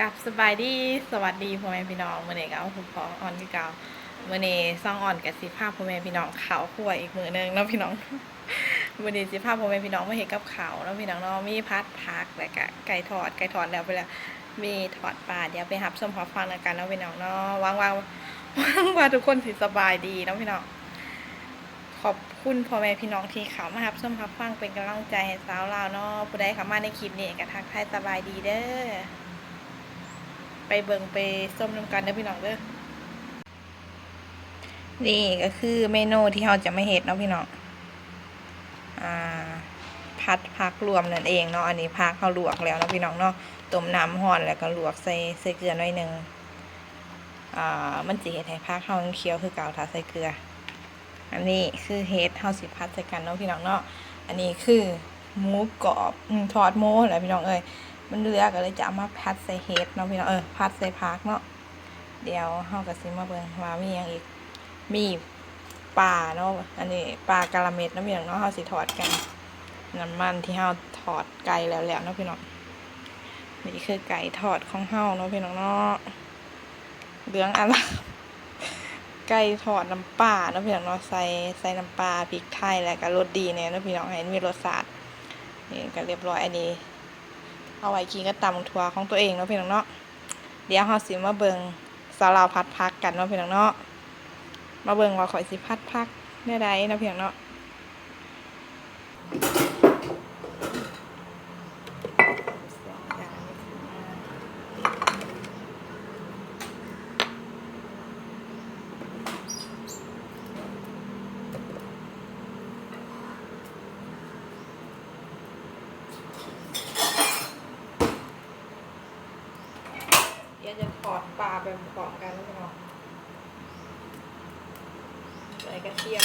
กับสบายดีสวัสดีพ่อแม่พี่น้องเมื่อนี้ก็เอาคุณพ่อออนที่เก่ามื่อนี้ซ่องอ่อนกับสิภาพพ่อแม่พี่น้องเขาวคั่วอีกมือหนึงเนาะพี่น้องเมื่อนี้สิภาพพ่อแม่พี่น้องมาเห็นกับเขาวเนาะพี่น้องเนาะมีพัดผักแล้วก็ไก่ทอดไก่ทอดแล้วไปแล้วมีทอดปลาเดี๋ยวไปหับส้มพอฟังแล้วกันเนาะพี่น้องเนาะหวางว่าหวังว่าทุกคนสิสบายดีเนาะพี่น้องขอบคุณพ่อแม่พี่น้องที่เขามารับส้มรับฟังเป็นกำลังใจให้สาวลาเนาะผู้ใดเข้ามาในคลิปนี้ก็ทักทายสบายดีเด้อ ไปเบิงไปส้มน้ำกันเด้อพี่น้องเด้อนี่ก็คือเมนูที่เราจะมาเฮ็ดเนาะพี่น้องอ่าพัดผักรวมนั่นเองเนาะอันนี้ผักเขาลวกแล้วเนาะพี่น้องเนาะต้มน้ำร้อนแล้วก็ลวกใส่ใส่เกลือหน่อยหนึ่งอ่ามันสิเฮ็ดให้ผักเฮาเคี้ยวคือเก่าถ้าใส่เกลือ อันนี้คือเฮ็ดเฮาสิพัดใส่กันเนาะพี่น้องเนาะอันนี้คือหมูกรอบทอดหมูแหละพี่น้องเอ้ย มันเหลือก็เลยจะเอามาพัดใส่เฮ็ดเนาะพี่น้องเออพัดใส่ผักเนาะเดี๋ยวเฮาก็สิมาเบิ่งว่ามีหยังอีกมีปลาเนาะอันนี้ปลากะละเม็ดเนาะพี่น้องเนาะเฮาสิทอดกันน้ำมันที่เฮาทอดไก่แล้วแล้วเนาะพี่น้องนี่คือไก่ทอดของเฮาเนาะพี่น้องเนาะเหลืองอะไรไก่ทอดน้ำปลาเนาะพี่น้องเนาะใส่ใส่น้ำปลาพริกไทยแล้วก็รสดีเนี่ยเนาะพี่น้องให้มันมีรสชาตินี่ก็เรียบร้อยอันนี้ เอาไว้กินก็ตำทัวของตัวเองเนาะพี่น้องเนาะเดี๋ยวเราสิมาเบิงสาลาพัดพักกันเนาะพี่น้องเนาะมาเบิงว่าข่อยสิพัดพักได้ใดเนาะพี่น้องเนาะ เดี๋ยวจะถ ไปประกอบกันแล้วพี่น้องใส่กระเทียม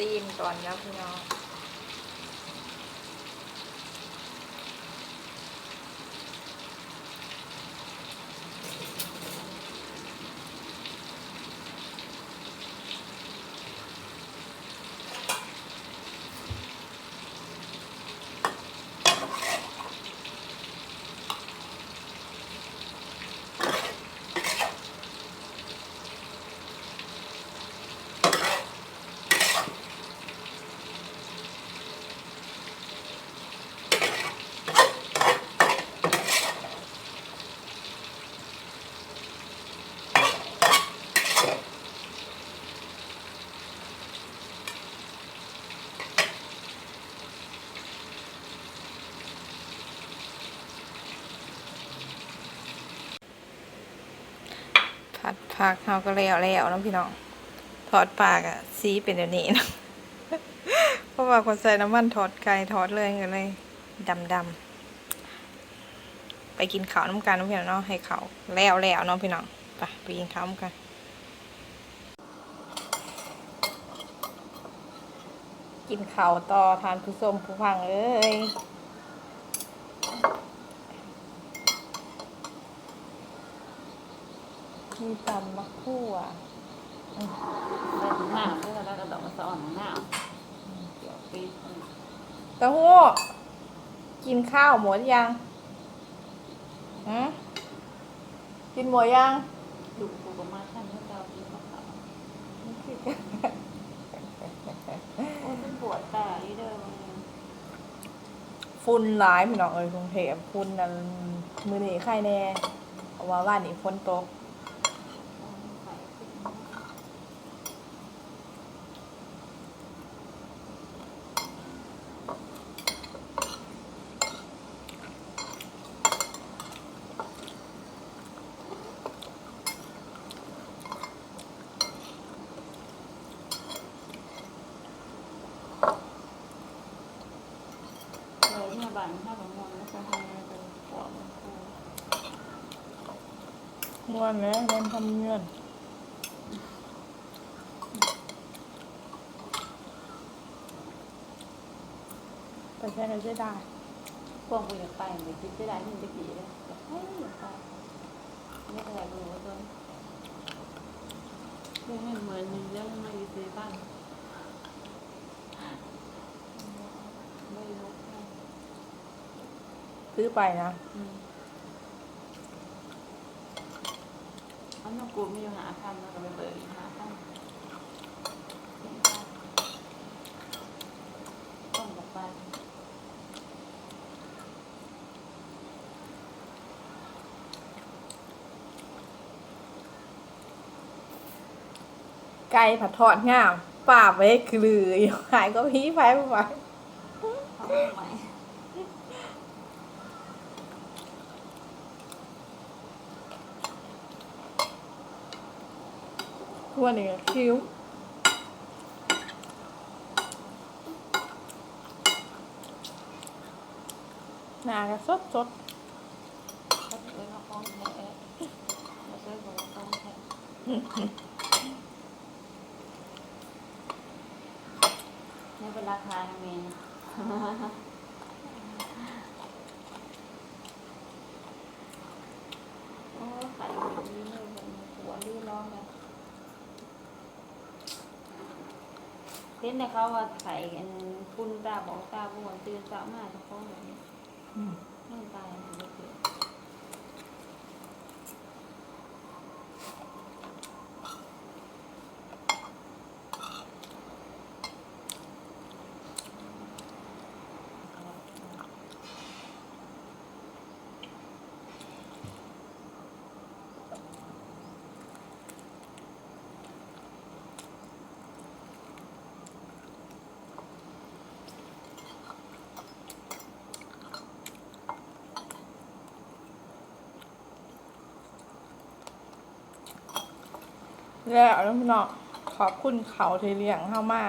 ซีนก่อนครับพี่น้อง ผักเขาก็แล้วแล้วเนาะพี่น้องทอดปากอะสีเป็นแบบนี้นะเพราะว่าคนใส่น้ำมันทอดไก่ทอดเลยก็เลยดำดำไปกินข้าวน้ำกันเนาะพี่น้องเนาะให้เขาวแล้วแล้วเนาะพี่น้องไปไปกินข้าวน้ำกันกินข้าวต่อทานผู้ชมผู้ฟังเอ้ย มีตำมะคู่อะได้ถึงหน้าเพื่อแล้วก็ดอกมาสะอ่อนหน้าเดี๋ยวปีเต้าหู้กินข้าวหมดยังฮะกินหมดยังดูกูก็มาท่านเมื่อเช้ากินข้าวขาวโอ้ยมันปวดตาอีเด้อมันฝุ่นหลายพี่น้องเอ้ยกรุงเทพฝุ่นนั่นมือนี้ใครแน่เพราะว่าว่านนี้ฝนตก ใส่ขึ้น เลยเนี่ยบ้านถ้าผมมองแล้ว จะทำอะไรเป็นปวดมันปูม่วนเลยเล่นทำเงินไปแค่ไหนจะได้พวกกูอยากไปเดี๋ยวคิดจะได้ที่จะกี่เลยอยากไปอยากไปไม่เป็นไรกูรู้ว่าต้นเรื่องเหมือนหนึ่งเรื่องมาอยู่ในบ้านไม่รู้ ซื้อไปนะอืมอันนั้นกูไม่อยู่หาทำแล้วก็ไปเปิดอีกหาทำต้องบอกไปไก่ผัดทอดงามป่าไปคือลืออยู่หายก็พีไปไปไปเขาไม่ ไหวทั่วนี่ก็คิ้วหนาก็สดสดเขาเนี่เป็นราคาทำเองโอ้ขายดีเลยมันหัวรีร้องเลย เห็นแต่เขาว่าไข่กันปุ้นตาบอกตาบวนตื่นสามารถจะฟ้องแบบนี้อืมไม่ตายถึงจะเกิด แล้วแล้วพี่น้องขอบคุณเขาที่เลี้ยงเข้ามา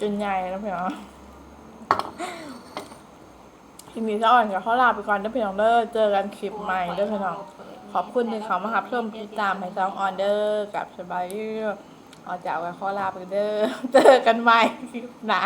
จนใหญ่แล้วพี่น้องทีนี้จะอ่อนกับเขาลาไปก่อนเด้อพี่น้องเด้อเจอกันคลิปใหม่เด้อพี่น้องขอบคุณที่เขามารับชมติดตามให้ซองออนเดอร์กับสบายดีออจากไว้ขอลาไปเด้อเจอกันใหม่คลิปหน้า